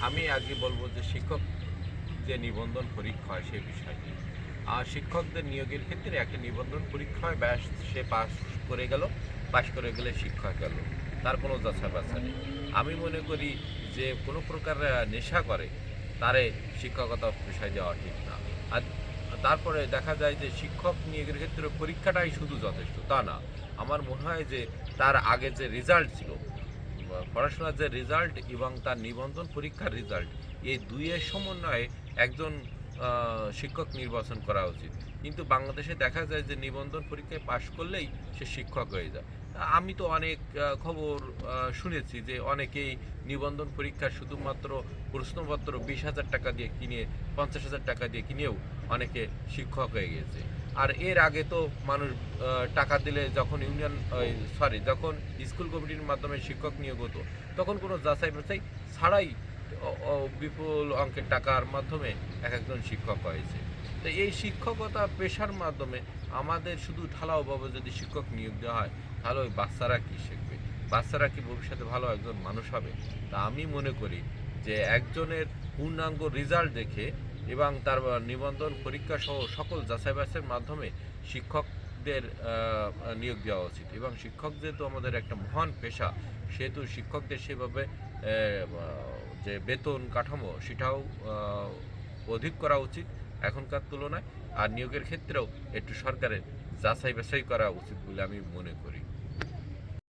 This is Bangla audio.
আমি আগে বলব যে শিক্ষক যে নিবন্ধন পরীক্ষা হয় সেই বিষয় নিয়ে। আর শিক্ষকদের নিয়োগের ক্ষেত্রে একটা নিবন্ধন পরীক্ষা হয়, ব্যাস সে পাস করে গেল, পাস করে গেলে শিক্ষক গেল। তার কোনো যাচাই বাছাই নেই। আমি মনে করি যে কোনো প্রকার নেশা করে, তারে শিক্ষকতা পেশায় যাওয়া ঠিক না। আর তারপরে দেখা যায় যে শিক্ষক নিয়োগের ক্ষেত্রে পরীক্ষাটাই শুধু যথেষ্ট, তা না। আমার মনে হয় যে তার আগে যে রেজাল্ট ছিল পড়াশোনার যে রেজাল্ট এবং তার নিবন্ধন পরীক্ষার রেজাল্ট এই দুইয়ের সমন্বয়ে একজন শিক্ষক নির্বাচন করা উচিত। কিন্তু বাংলাদেশে দেখা যায় যে নিবন্ধন পরীক্ষায় পাশ করলেই সে শিক্ষক হয়ে যায়। আমি তো অনেক খবর শুনেছি যে অনেকেই নিবন্ধন পরীক্ষা শুধুমাত্র প্রশ্নপত্র বিশ হাজার টাকা দিয়ে কিনে, পঞ্চাশ হাজার টাকা দিয়ে কিনেও অনেকে শিক্ষক হয়ে গেছে। আর এর আগে তো মানুষ টাকা দিলে যখন ইউনিয়ন সরি যখন স্কুল কমিটির মাধ্যমে শিক্ষক নিয়োগ হতো, তখন কোনো যাচাই বাছাই ছাড়াই বিপুল অঙ্কের টাকার মাধ্যমে এক একজন শিক্ষক হয়েছে। তো এই শিক্ষকতা পেশার মাধ্যমে আমাদের শুধু ঢালাওভাবে যদি শিক্ষক নিয়োগ দেওয়া হয়, তাহলে ওই বাচ্চারা কি শিখবে? বাচ্চারা কি ভবিষ্যতে ভালো একজন মানুষ হবে? তা আমি মনে করি যে একজনের পূর্ণাঙ্গ রেজাল্ট দেখে এবং তার নিবন্ধন পরীক্ষা সহ সকল যাচাই বাছাইয়ের মাধ্যমে শিক্ষকদের নিয়োগ দেওয়া উচিত। এবং শিক্ষক যেহেতু আমাদের একটা মহান পেশা, সেহেতু শিক্ষকদের সেভাবে যে বেতন কাঠামো, সেটাও অধিক করা উচিত এখনকার তুলনায়। আর নিয়োগের ক্ষেত্রেও একটু সরকারের যাচাই বাছাই করা উচিত বলে আমি মনে করি।